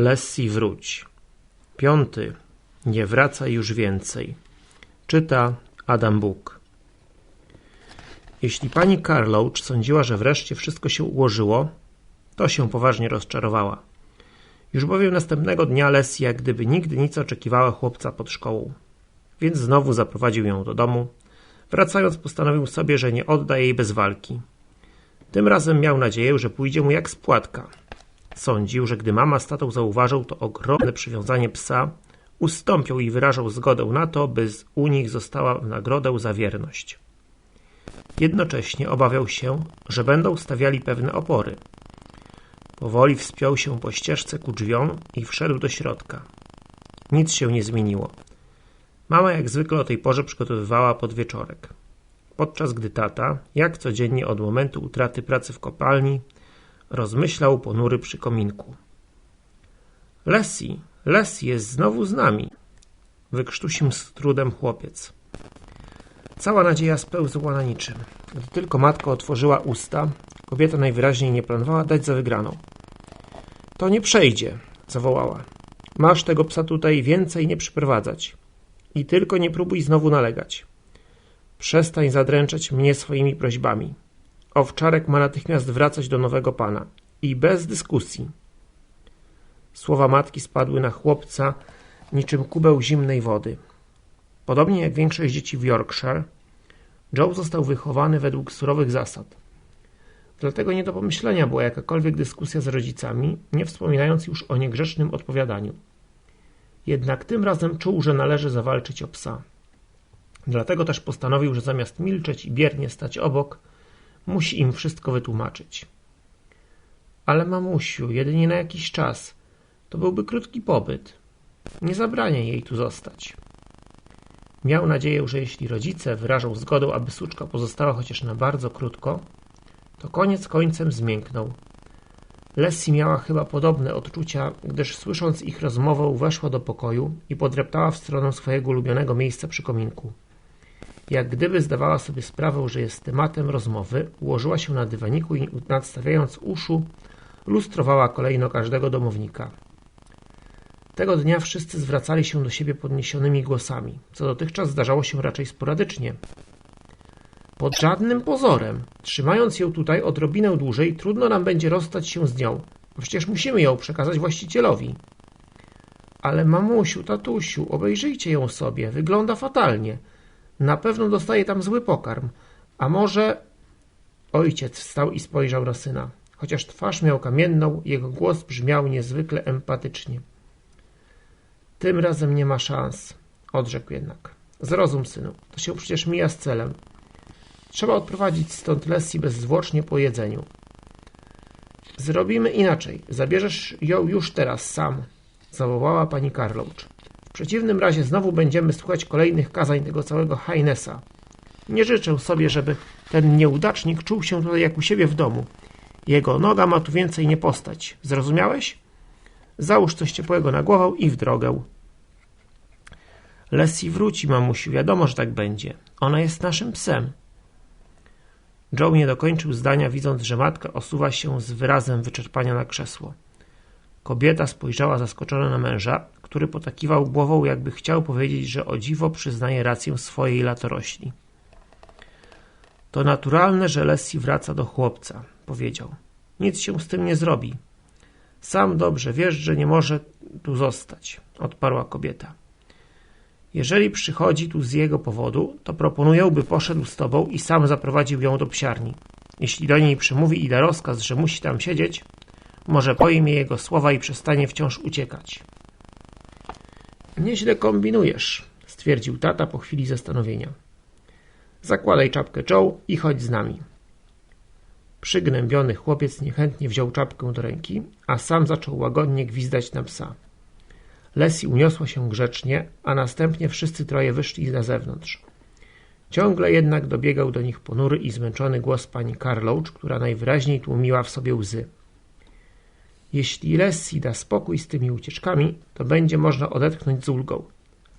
Lessie wróć. Piąty. Nie wracaj już więcej. Czyta Adam Bóg. Jeśli pani Carloach sądziła, że wreszcie wszystko się ułożyło, to się poważnie rozczarowała. Już bowiem następnego dnia Lessie jak gdyby nigdy nic oczekiwała chłopca pod szkołą. Więc znowu zaprowadził ją do domu. Wracając postanowił sobie, że nie odda jej bez walki. Tym razem miał nadzieję, że pójdzie mu jak spłatka. Sądził, że gdy mama z tatą zauważą to ogromne przywiązanie psa, ustąpią i wyrażą zgodę na to, by u nich została w nagrodę za wierność. Jednocześnie obawiał się, że będą stawiali pewne opory. Powoli wspiął się po ścieżce ku drzwiom i wszedł do środka. Nic się nie zmieniło. Mama jak zwykle o tej porze przygotowywała podwieczorek. Podczas gdy tata, jak codziennie od momentu utraty pracy w kopalni, rozmyślał ponury przy kominku. Lessie, Lessie jest znowu z nami, wykrztusił z trudem chłopiec. Cała nadzieja spełzła na niczym. Gdy tylko matka otworzyła usta, kobieta najwyraźniej nie planowała dać za wygraną. To nie przejdzie, zawołała. Masz tego psa tutaj więcej nie przyprowadzać. I tylko nie próbuj znowu nalegać. Przestań zadręczać mnie swoimi prośbami. Owczarek ma natychmiast wracać do nowego pana. I bez dyskusji. Słowa matki spadły na chłopca niczym kubeł zimnej wody. Podobnie jak większość dzieci w Yorkshire, Joe został wychowany według surowych zasad. Dlatego nie do pomyślenia była jakakolwiek dyskusja z rodzicami, nie wspominając już o niegrzecznym odpowiadaniu. Jednak tym razem czuł, że należy zawalczyć o psa. Dlatego też postanowił, że zamiast milczeć i biernie stać obok, musi im wszystko wytłumaczyć. Ale mamusiu, jedynie na jakiś czas. To byłby krótki pobyt. Nie zabraniaj jej tu zostać. Miał nadzieję, że jeśli rodzice wyrażą zgodę, aby suczka pozostała chociaż na bardzo krótko, to koniec końcem zmięknął. Lessie miała chyba podobne odczucia, gdyż słysząc ich rozmowę weszła do pokoju i podreptała w stronę swojego ulubionego miejsca przy kominku. Jak gdyby zdawała sobie sprawę, że jest tematem rozmowy, ułożyła się na dywaniku i nadstawiając uszu, lustrowała kolejno każdego domownika. Tego dnia wszyscy zwracali się do siebie podniesionymi głosami, co dotychczas zdarzało się raczej sporadycznie. Pod żadnym pozorem. Trzymając ją tutaj odrobinę dłużej, trudno nam będzie rozstać się z nią. Przecież musimy ją przekazać właścicielowi. Ale mamusiu, tatusiu, obejrzyjcie ją sobie. Wygląda fatalnie. Na pewno dostaje tam zły pokarm. A może... Ojciec wstał i spojrzał na syna. Chociaż twarz miał kamienną, jego głos brzmiał niezwykle empatycznie. Tym razem nie ma szans, odrzekł jednak. Zrozum, synu, to się przecież mija z celem. Trzeba odprowadzić stąd Lessie bezzwłocznie po jedzeniu. Zrobimy inaczej. Zabierzesz ją już teraz sam, zawołała pani Carloach. W przeciwnym razie znowu będziemy słuchać kolejnych kazań tego całego Heinesa. Nie życzę sobie, żeby ten nieudacznik czuł się tutaj jak u siebie w domu. Jego noga ma tu więcej nie postać. Zrozumiałeś? Załóż coś ciepłego na głowę i w drogę. Leslie wróci, mamusiu. Wiadomo, że tak będzie. Ona jest naszym psem. Joe nie dokończył zdania, widząc, że matka osuwa się z wyrazem wyczerpania na krzesło. Kobieta spojrzała zaskoczona na męża, który potakiwał głową, jakby chciał powiedzieć, że o dziwo przyznaje rację swojej latorośli. To naturalne, że Leslie wraca do chłopca, powiedział. Nic się z tym nie zrobi. Sam dobrze wiesz, że nie może tu zostać, odparła kobieta. Jeżeli przychodzi tu z jego powodu, to proponuję, by poszedł z tobą i sam zaprowadził ją do psiarni. Jeśli do niej przemówi i da rozkaz, że musi tam siedzieć, może pojmie jego słowa i przestanie wciąż uciekać. Nieźle kombinujesz, stwierdził tata po chwili zastanowienia. Zakładaj czapkę Joe i chodź z nami. Przygnębiony chłopiec niechętnie wziął czapkę do ręki, a sam zaczął łagodnie gwizdać na psa. Leslie uniosła się grzecznie, a następnie wszyscy troje wyszli na zewnątrz. Ciągle jednak dobiegał do nich ponury i zmęczony głos pani Carloach, która najwyraźniej tłumiła w sobie łzy. Jeśli Leslie da spokój z tymi ucieczkami, to będzie można odetchnąć z ulgą.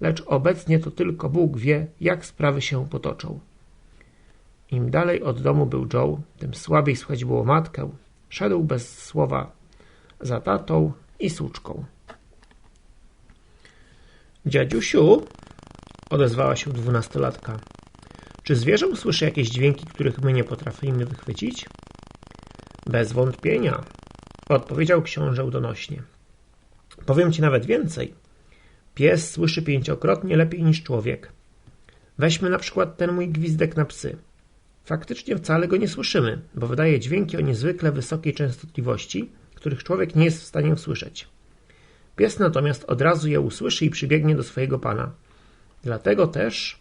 Lecz obecnie to tylko Bóg wie, jak sprawy się potoczą. Im dalej od domu był Joe, tym słabiej słychać było matkę. Szedł bez słowa za tatą, i suczką. Dziadziusiu, odezwała się dwunastolatka, czy zwierzę usłyszy jakieś dźwięki, których my nie potrafimy wychwycić? Bez wątpienia, odpowiedział książę donośnie. Powiem ci nawet więcej. Pies słyszy pięciokrotnie lepiej niż człowiek. Weźmy na przykład ten mój gwizdek na psy. Faktycznie wcale go nie słyszymy, bo wydaje dźwięki o niezwykle wysokiej częstotliwości, których człowiek nie jest w stanie usłyszeć. Pies natomiast od razu je usłyszy i przybiegnie do swojego pana. Dlatego też...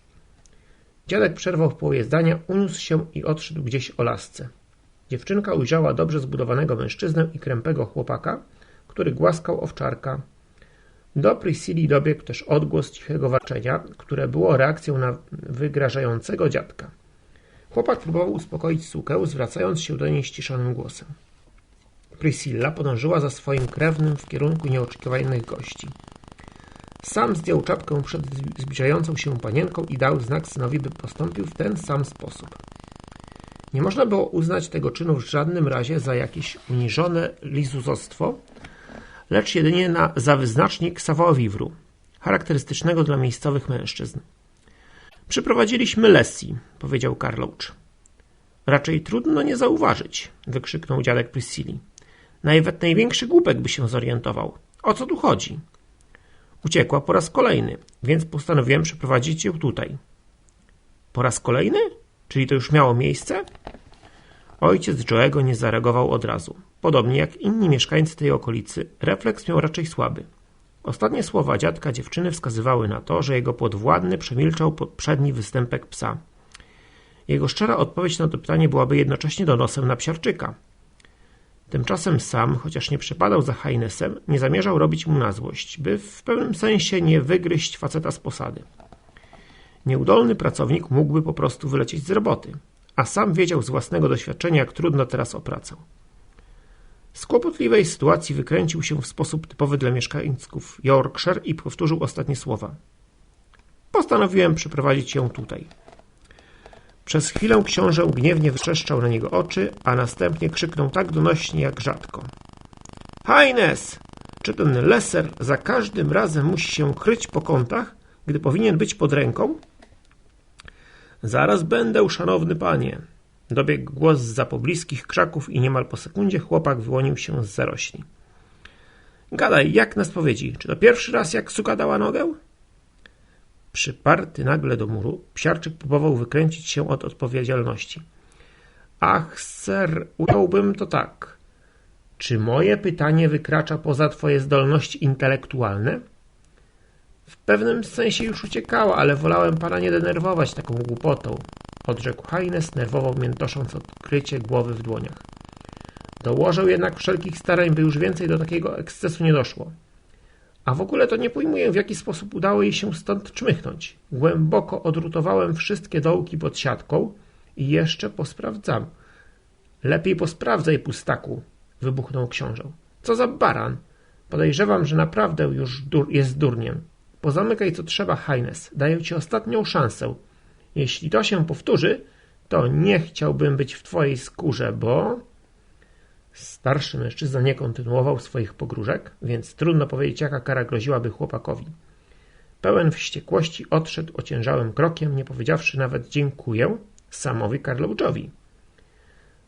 Dziadek przerwał w połowie zdania, uniósł się i odszedł gdzieś o lasce. Dziewczynka ujrzała dobrze zbudowanego mężczyznę i krępego chłopaka, który głaskał owczarka. Do Priscilli dobiegł też odgłos cichego warczenia, które było reakcją na wygrażającego dziadka. Chłopak próbował uspokoić sukę, zwracając się do niej ściszonym głosem. Priscilla podążyła za swoim krewnym w kierunku nieoczekiwanych gości. Sam zdjął czapkę przed zbliżającą się panienką i dał znak synowi, by postąpił w ten sam sposób. Nie można było uznać tego czynu w żadnym razie za jakieś uniżone lizuzostwo, lecz jedynie na, za wyznacznik savoir-vivre, charakterystycznego dla miejscowych mężczyzn. Przyprowadziliśmy Lessie, powiedział Karloucz. Raczej trudno nie zauważyć, wykrzyknął dziadek Priscilli. Nawet największy głupek by się zorientował. O co tu chodzi? Uciekła po raz kolejny, więc postanowiłem przyprowadzić ją tutaj. Po raz kolejny? Czyli to już miało miejsce? Ojciec Joe'ego nie zareagował od razu. Podobnie jak inni mieszkańcy tej okolicy, refleks miał raczej słaby. Ostatnie słowa dziadka dziewczyny wskazywały na to, że jego podwładny przemilczał poprzedni występek psa. Jego szczera odpowiedź na to pytanie byłaby jednocześnie donosem na psiarczyka. Tymczasem sam, chociaż nie przepadał za Heinesem, nie zamierzał robić mu na złość, by w pewnym sensie nie wygryźć faceta z posady. Nieudolny pracownik mógłby po prostu wylecieć z roboty, a sam wiedział z własnego doświadczenia, jak trudno teraz o pracę. Z kłopotliwej sytuacji wykręcił się w sposób typowy dla mieszkańców Yorkshire i powtórzył ostatnie słowa. Postanowiłem przyprowadzić ją tutaj. Przez chwilę książę gniewnie wytrzeszczał na niego oczy, a następnie krzyknął tak donośnie jak rzadko. Highness! Czy ten leser za każdym razem musi się kryć po kątach, gdy powinien być pod ręką? Zaraz będę, szanowny panie. Dobiegł głos z za pobliskich krzaków i niemal po sekundzie chłopak wyłonił się z zarośli. Gadaj, jak na spowiedzi. Czy to pierwszy raz, jak suka dała nogę? Przyparty nagle do muru, psiarczyk próbował wykręcić się od odpowiedzialności. Ach, ser, ująłbym to tak. Czy moje pytanie wykracza poza twoje zdolności intelektualne? W pewnym sensie już uciekała, ale wolałem pana nie denerwować taką głupotą, odrzekł Haines, nerwowo miętosząc odkrycie głowy w dłoniach. Dołożę jednak wszelkich starań, by już więcej do takiego ekscesu nie doszło. A w ogóle to nie pojmuję, w jaki sposób udało jej się stąd czmychnąć. Głęboko odrutowałem wszystkie dołki pod siatką i jeszcze posprawdzam. Lepiej posprawdzaj, pustaku, wybuchnął książę. Co za baran! Podejrzewam, że naprawdę już dur jest durniem. Pozamykaj co trzeba, Haines. Daję ci ostatnią szansę. Jeśli to się powtórzy, to nie chciałbym być w twojej skórze, bo... Starszy mężczyzna nie kontynuował swoich pogróżek, więc trudno powiedzieć, jaka kara groziłaby chłopakowi. Pełen wściekłości odszedł ociężałym krokiem, nie powiedziawszy nawet dziękuję samowi Karlowiczowi.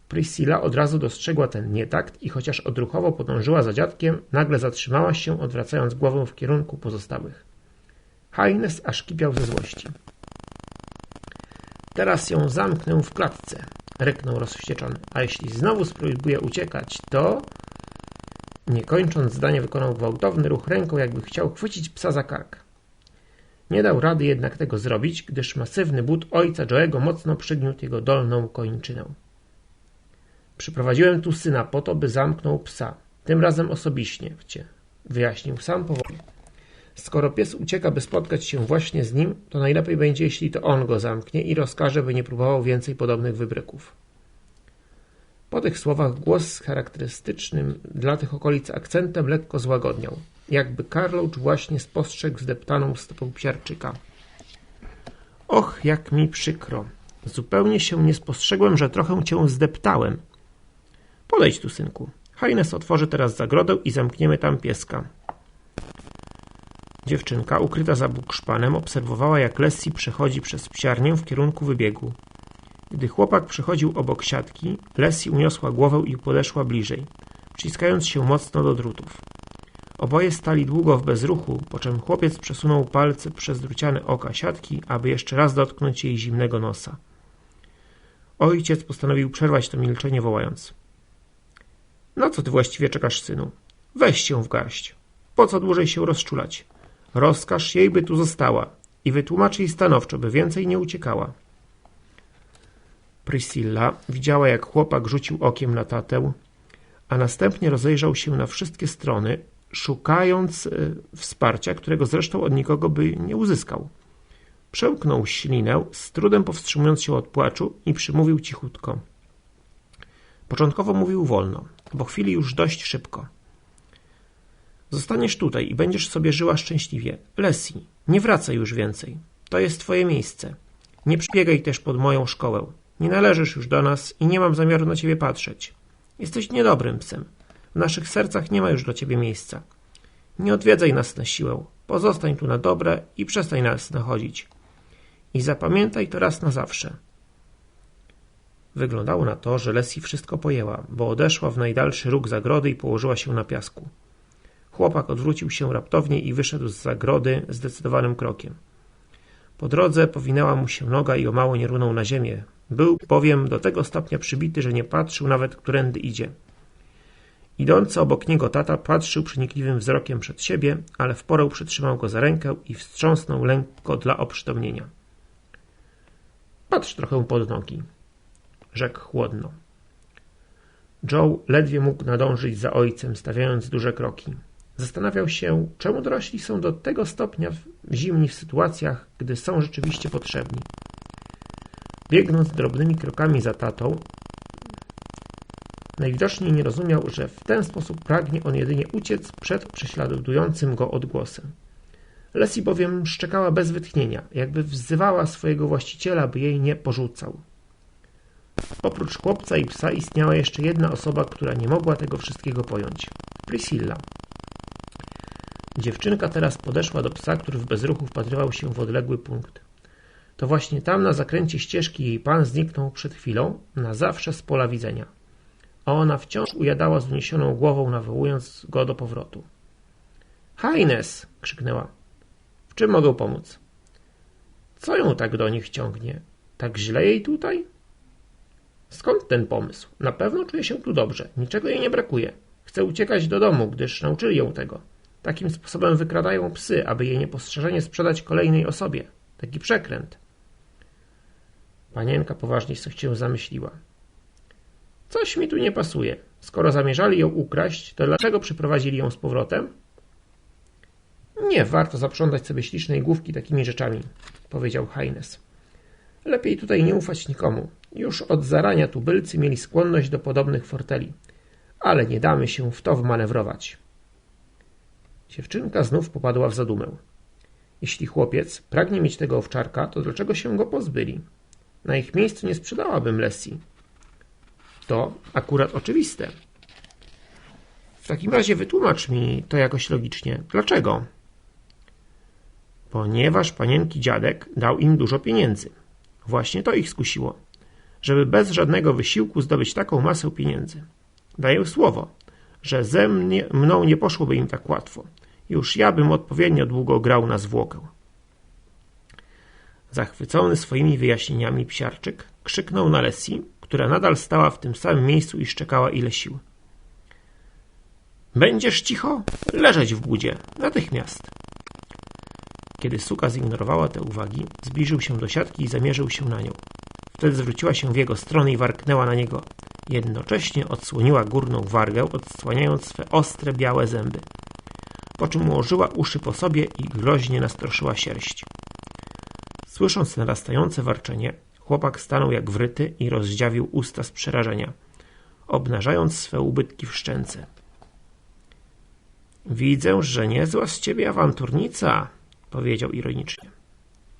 Priscilla od razu dostrzegła ten nietakt i chociaż odruchowo podążyła za dziadkiem, nagle zatrzymała się, odwracając głowę w kierunku pozostałych. Haines aż kipiał ze złości. Teraz ją zamknę w klatce, ryknął rozwścieczony. A jeśli znowu spróbuje uciekać, to... Nie kończąc zdania wykonał gwałtowny ruch ręką, jakby chciał chwycić psa za kark. Nie dał rady jednak tego zrobić, gdyż masywny but ojca Joego mocno przygniótł jego dolną kończynę. Przyprowadziłem tu syna po to, by zamknął psa. Tym razem osobiście, wyjaśnił sam powoli. Skoro pies ucieka, by spotkać się właśnie z nim, to najlepiej będzie, jeśli to on go zamknie i rozkaże, by nie próbował więcej podobnych wybryków. Po tych słowach głos z charakterystycznym dla tych okolic akcentem lekko złagodniał, jakby Karloucz właśnie spostrzegł zdeptaną stopą psiarczyka. Och, jak mi przykro. Zupełnie się nie spostrzegłem, że trochę cię zdeptałem. Podejdź tu, synku. Hajnes otworzy teraz zagrodę i zamkniemy tam pieska. Dziewczynka, ukryta za bukszpanem, obserwowała, jak Lessie przechodzi przez psiarnię w kierunku wybiegu. Gdy chłopak przechodził obok siatki, Lessie uniosła głowę i podeszła bliżej, wciskając się mocno do drutów. Oboje stali długo w bezruchu, po czym chłopiec przesunął palce przez druciane oka siatki, aby jeszcze raz dotknąć jej zimnego nosa. Ojciec postanowił przerwać to milczenie, wołając. Na co ty właściwie czekasz, synu? Weź się w garść. Po co dłużej się rozczulać? Rozkaż jej, by tu została i wytłumacz jej stanowczo, by więcej nie uciekała. Priscilla widziała, jak chłopak rzucił okiem na tatę, a następnie rozejrzał się na wszystkie strony, szukając y, wsparcia, którego zresztą od nikogo by nie uzyskał. Przełknął ślinę, z trudem powstrzymując się od płaczu i przymówił cichutko. Początkowo mówił wolno, po chwili już dość szybko. Zostaniesz tutaj i będziesz sobie żyła szczęśliwie. Leslie, nie wracaj już więcej. To jest twoje miejsce. Nie przybiegaj też pod moją szkołę. Nie należysz już do nas i nie mam zamiaru na ciebie patrzeć. Jesteś niedobrym psem. W naszych sercach nie ma już dla ciebie miejsca. Nie odwiedzaj nas na siłę. Pozostań tu na dobre i przestań nas nachodzić. I zapamiętaj to raz na zawsze. Wyglądało na to, że Leslie wszystko pojęła, bo odeszła w najdalszy róg zagrody i położyła się na piasku. Chłopak odwrócił się raptownie i wyszedł z zagrody zdecydowanym krokiem. Po drodze powinęła mu się noga i o mało nie runął na ziemię. Był bowiem do tego stopnia przybity, że nie patrzył nawet, którędy idzie. Idący obok niego tata patrzył przenikliwym wzrokiem przed siebie, ale w porę przytrzymał go za rękę i wstrząsnął lekko dla oprzytomnienia. Patrz trochę pod nogi, rzekł chłodno. Joe ledwie mógł nadążyć za ojcem, stawiając duże kroki. Zastanawiał się, czemu dorośli są do tego stopnia zimni w sytuacjach, gdy są rzeczywiście potrzebni. Biegnąc drobnymi krokami za tatą, najwidoczniej nie rozumiał, że w ten sposób pragnie on jedynie uciec przed prześladującym go odgłosem. Leslie bowiem szczekała bez wytchnienia, jakby wzywała swojego właściciela, by jej nie porzucał. Oprócz chłopca i psa istniała jeszcze jedna osoba, która nie mogła tego wszystkiego pojąć. Priscilla. Dziewczynka teraz podeszła do psa, który w bezruchu wpatrywał się w odległy punkt. To właśnie tam na zakręcie ścieżki jej pan zniknął przed chwilą, na zawsze z pola widzenia. A ona wciąż ujadała z uniesioną głową, nawołując go do powrotu. Hajnes! krzyknęła. W czym mogę pomóc? Co ją tak do nich ciągnie? Tak źle jej tutaj? Skąd ten pomysł? Na pewno czuje się tu dobrze. Niczego jej nie brakuje. Chce uciekać do domu, gdyż nauczyli ją tego. Takim sposobem wykradają psy, aby je niepostrzeżenie sprzedać kolejnej osobie. Taki przekręt. Panienka poważnie się zamyśliła. Coś mi tu nie pasuje. Skoro zamierzali ją ukraść, to dlaczego przyprowadzili ją z powrotem? Nie warto zaprzątać sobie ślicznej główki takimi rzeczami, powiedział Haines. Lepiej tutaj nie ufać nikomu. Już od zarania tubylcy mieli skłonność do podobnych forteli, ale nie damy się w to wmanewrować. Dziewczynka znów popadła w zadumę. Jeśli chłopiec pragnie mieć tego owczarka, to dlaczego się go pozbyli? Na ich miejscu nie sprzedałabym Lessie. To akurat oczywiste. W takim razie wytłumacz mi to jakoś logicznie. Dlaczego? Ponieważ panienki dziadek dał im dużo pieniędzy. Właśnie to ich skusiło, żeby bez żadnego wysiłku zdobyć taką masę pieniędzy. Daję słowo, że ze mnie, mną nie poszłoby im tak łatwo. Już ja bym odpowiednio długo grał na zwłokę. Zachwycony swoimi wyjaśnieniami psiarczyk krzyknął na Lessie, która nadal stała w tym samym miejscu i szczekała ile sił. Będziesz cicho? Leżeć w budzie. Natychmiast. Kiedy suka zignorowała te uwagi, zbliżył się do siatki i zamierzył się na nią. Wtedy zwróciła się w jego stronę i warknęła na niego. Jednocześnie odsłoniła górną wargę, odsłaniając swe ostre, białe zęby. Po czym ułożyła uszy po sobie i groźnie nastroszyła sierść. Słysząc narastające warczenie, chłopak stanął jak wryty i rozdziawił usta z przerażenia, obnażając swe ubytki w szczęce. Widzę, że niezła z ciebie awanturnica, powiedział ironicznie.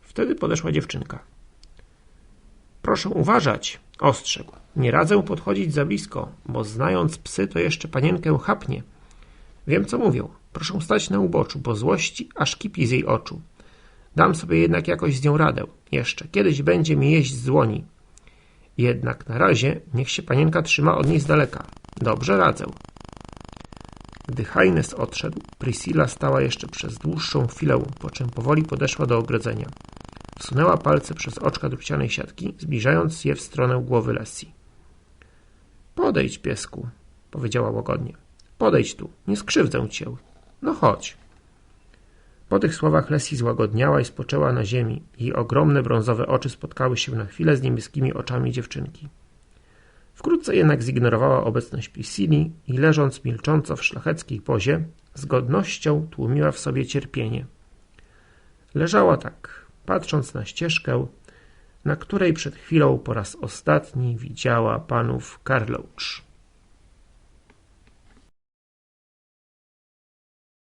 Wtedy podeszła dziewczynka. Proszę uważać, ostrzegł. Nie radzę podchodzić za blisko, bo znając psy, to jeszcze panienkę chapnie. Wiem, co mówią. Proszę stać na uboczu, bo złości aż kipi z jej oczu. Dam sobie jednak jakoś z nią radę. Jeszcze kiedyś będzie mi jeść z dłoni. Jednak na razie niech się panienka trzyma od niej z daleka. Dobrze radzę. Gdy Haines odszedł, Priscilla stała jeszcze przez dłuższą chwilę, po czym powoli podeszła do ogrodzenia. Wsunęła palce przez oczka drucianej siatki, zbliżając je w stronę głowy Lesji. Podejdź, piesku, powiedziała łagodnie. Podejdź tu, nie skrzywdzę cię. No chodź. Po tych słowach Lesji złagodniała i spoczęła na ziemi. Jej ogromne brązowe oczy spotkały się na chwilę z niebieskimi oczami dziewczynki. Wkrótce jednak zignorowała obecność Priscilli i leżąc milcząco w szlacheckiej pozie, z godnością tłumiła w sobie cierpienie. Leżała tak, patrząc na ścieżkę, na której przed chwilą po raz ostatni widziała panów Karloacz.